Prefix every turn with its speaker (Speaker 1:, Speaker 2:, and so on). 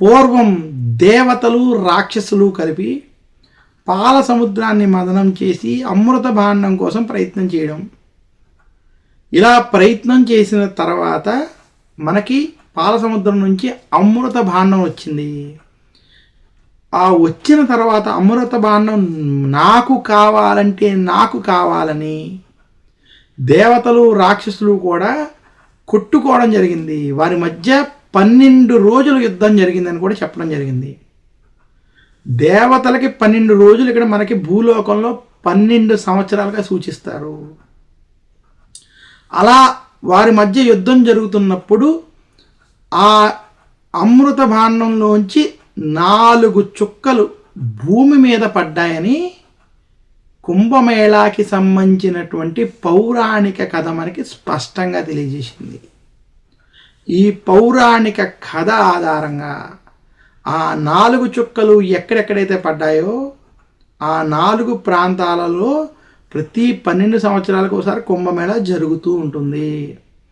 Speaker 1: పూర్వం దేవతలు రాక్షసులు కలిపి పాల సముద్రాన్ని మదనం చేసి అమృత భాండం కోసం ప్రయత్నం చేయడం. ఇలా ప్రయత్నం చేసిన తర్వాత మనకి పాల సముద్రం నుంచి అమృత భాండం వచ్చింది. ఆ వచ్చిన తర్వాత అమృత భాండం నాకు కావాలంటే నాకు కావాలని దేవతలు రాక్షసులు కూడా కొట్టుకోవడం జరిగింది. వారి మధ్య పన్నెండు రోజులు యుద్ధం జరిగిందని కూడా చెప్పడం జరిగింది. దేవతలకి పన్నెండు రోజులు ఇక్కడ మనకి భూలోకంలో పన్నెండు సంవత్సరాలుగా సూచిస్తారు. అలా వారి మధ్య యుద్ధం జరుగుతున్నప్పుడు ఆ అమృత భాండంలోంచి నాలుగు చుక్కలు భూమి మీద పడ్డాయని కుంభమేళాకి సంబంధించినటువంటి పౌరాణిక కథ మనకి స్పష్టంగా తెలియజేసింది. ఈ పౌరాణిక కథ ఆధారంగా ఆ నాలుగు చుక్కలు ఎక్కడెక్కడైతే పడ్డాయో ఆ నాలుగు ప్రాంతాలలో ప్రతి పన్నెండు సంవత్సరాలకు ఒకసారి కుంభమేళ జరుగుతూ ఉంటుంది.